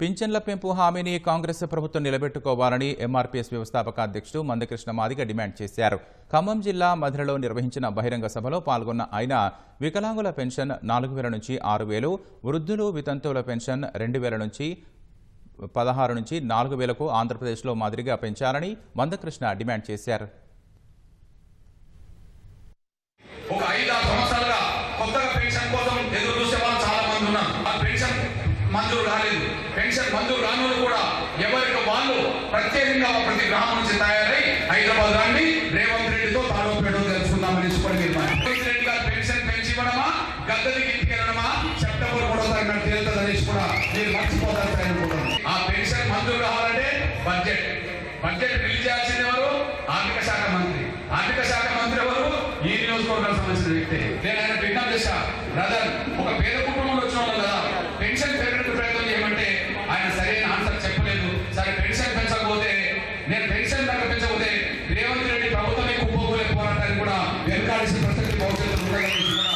పింఛన్ల పెంపు హామీని కాంగ్రెస్ ప్రభుత్వం నిలబెట్టుకోవాలని ఎంఆర్పీఎస్ వ్యవస్థాపక అధ్యక్షుడు మందకృష్ణ మాదిగ డిమాండ్ చేశారు. ఖమ్మం జిల్లా మధిరలో నిర్వహించిన బహిరంగ సభలో పాల్గొన్న ఆయన వికలాంగుల పెన్షన్ నాలుగు వేల నుంచి ఆరు వేలు వృద్ధులు వితంతువుల పెన్షన్ రెండు వేల నుంచి పదహారు నుంచి నాలుగు వేలకు ఆంధ్రప్రదేశ్లో మాదిరిగా పెంచాలని మందకృష్ణ డిమాండ్ చేశారు. మంజూరు కాలేదు పెన్షన్ మంజూరు కానులు కూడా ఎవరికి వాళ్ళు ప్రత్యేకంగా ప్రతి గ్రామం నుంచి తయారై హైదరాబాద్ రండి. రేవంత్ రెడ్డితో తాడోపేడో తెలుసుకుందామని చెప్పండి తీర్మానం రేవంత్ రెడ్డి గారు పెన్షన్ పెంచి ఇవ్వడమా? గద్దెలకి ఇంటికెళ్ళడమా సెప్టెంబర్ మూడో తారీఖు తేలుతుంది కూడా మీరు మర్చిపోతారు ఆ పెన్షన్ మంజూరు కావాలంటే బడ్జెట్. బడ్జెట్ రిలీజ్ చేయాల్సింది ఎవరు? ఆర్థిక శాఖ మంత్రి. ఆర్థిక శాఖ మంత్రి ఎవరు? ఈ నియోజకవర్గానికి సంబంధించిన వ్యక్తి. నేను ఆయన విజ్ఞప్తి చేశా. బ్రదర్ ఒక పేద വെങ്കാടിച്ച് പ്രസക്തി ബോധത്തിൽ